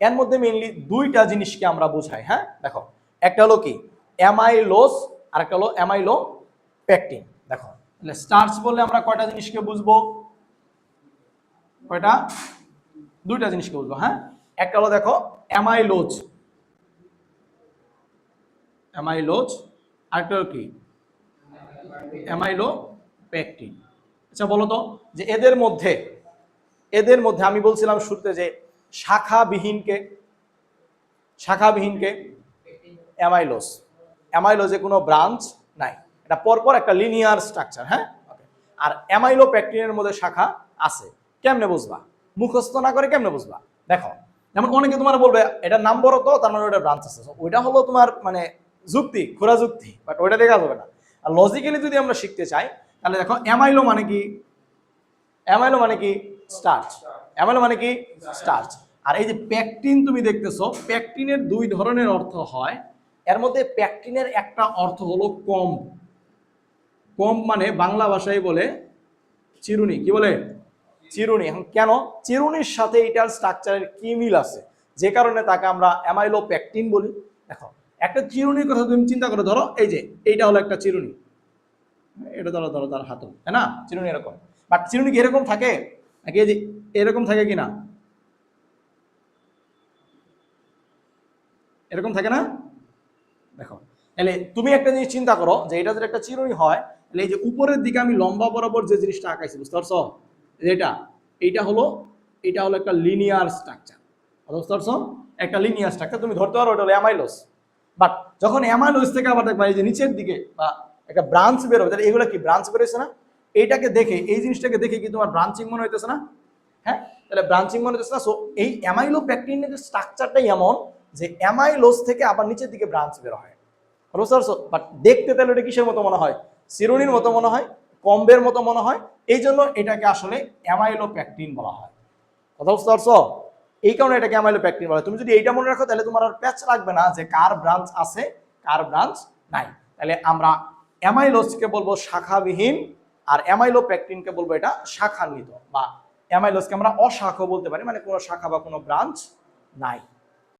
এর মধ্যে মেইনলি দুইটা জিনিসকে আমরা বোঝাই হ্যাঁ? দেখো, একটা হলো কি? অ্যামাইলোস আর একটা হলো অ্যামাইলো প্যাকটিন দেখো, তাহলে স্টার্চ বললে আমরা কয়টা জিনিসকে বুঝব? কয়টা? দুইটা জিনিসকে বুঝব হ্যাঁ? একটা হলো দেখো অ্যামাইলোজ অ্যামাইলোজ হলো কি? অ্যামাইলো প্যাকটিন আচ্ছা বলো তো, যে এদের মধ্যে এদের মধ্যে আমি বলছিলাম শুরুতে যে শাখাবিহীনকে শাখাবিহীনকে অ্যামাইলোস অ্যামাইলোজে কোনো ব্রাঞ্চ নাই। এটা পরপর একটা লিনিয়ার স্ট্রাকচার হ্যাঁ. আর অ্যামাইলো প্যাকটিনের মধ্যে শাখা আছে। কেমনে বুঝবা? মুখস্থ না করে কেমনে বুঝবা? দেখো, যেমন অনেকে তোমার বলবে এটার নাম তো, তার মানে ওটা ব্রাঞ্চ আছে। ওইটা হলো তোমার মানে যুক্তি খোরা যুক্তি বাট ওইটা দেখা যাবে না। আর লজিক্যালি যদি আমরা শিখতে চাই, তাহলে দেখো অ্যামাইলো মানে কি? অ্যামাইলো মানে কি? স্টার্চ অ্যামাইলো মানে কি? স্টার্চ। আর এই যে প্যাকটিন তুমি দেখতেছো প্যাকটিনের দুই ধরনের অর্থ হয়। এর মধ্যে প্যাকটিনের একটা অর্থ হলো কম কম মানে বাংলা ভাষায় বলে চিরুনি। কি বলে? চিরুনি। এখন কেন? চিরুনির সাথে এটার স্ট্রাকচারের কি মিল আছে? যে কারণে তাকে আমরা অ্যামাইলো প্যাকটিন বলি। দেখো, একটা চিরুনির কথা তুমি চিন্তা করে ধরো, এই যে, এইটা হলো একটা চিরুনি। এটা ধরো ধরো তার হাতল, তাই না? চিরুনি এরকম। বাট চিরুনি কি এরকম থাকে? নাকি এরকম থাকে কি না? এরকম থাকে না? দেখো, তাহলে তুমি একটা জিনিস চিন্তা করো যে এটা যদি একটা চিরুনি হয়, তাহলে এই যে উপরের দিকে আমি লম্বা বরাবর যে জিনিসটা আঁকাইছি, বুঝতে পারছ? এটা, এইটা হলো এটা হলো একটা লিনিয়ার স্ট্রাকচার বুঝতে পারছ? একটা লিনিয়ার স্ট্রাকচার তুমি ধরতে পারো এটা হলো অ্যামাইলোস বাট যখন অ্যামাইলোস থেকে আবার দেখবা এই যে নিচের দিকে বা একটা ব্রাঞ্চ বেরোবে তাহলে এগুলো কি ব্রাঞ্চ বেরোচ্ছে না? এইটাকে দেখে, এই জিনিসটাকে দেখে কি তোমার ব্রাঞ্চিং মনে হইতেছে না? হ্যাঁ? তাহলে ব্রাঞ্চিং মনে হচ্ছে না? সো এই অ্যামাইলো প্যাকটিনের স্ট্রাকচারটাই এমন যে অ্যামাইলোস থেকে আবার নিচের দিকে ব্রাঞ্চ বের হয়। বুঝতে পারছ বাট দেখতে তাহলে এটা কিসের মতো মনে হয়? সিরোনির মতো মনে হয়? কম্বের মতো মনে হয়? এই জন্য এটাকে আসলে অ্যামাইলো প্যাকটিন বলা হয়। কথা বুঝতে পারছ এই কারণে এটাকে অ্যামাইলো প্যাকটিন বলা হয়। তুমি যদি এইটা মনে রাখো, তাহলে তোমার আর প্যাচ লাগবে না যে কার ব্রাঞ্চ আছে, কার ব্রাঞ্চ নাই। তাহলে আমরা অ্যামাইলোসকে বলব শাখাবিহীন আর অ্যামাইলো প্যাকটিনকে বলব এটা শাখান্বিত বা অ্যামাইলোসকে আমরা অশাখ বলতে পারি মানে কোনো শাখা বা কোনো ব্রাঞ্চ নাই।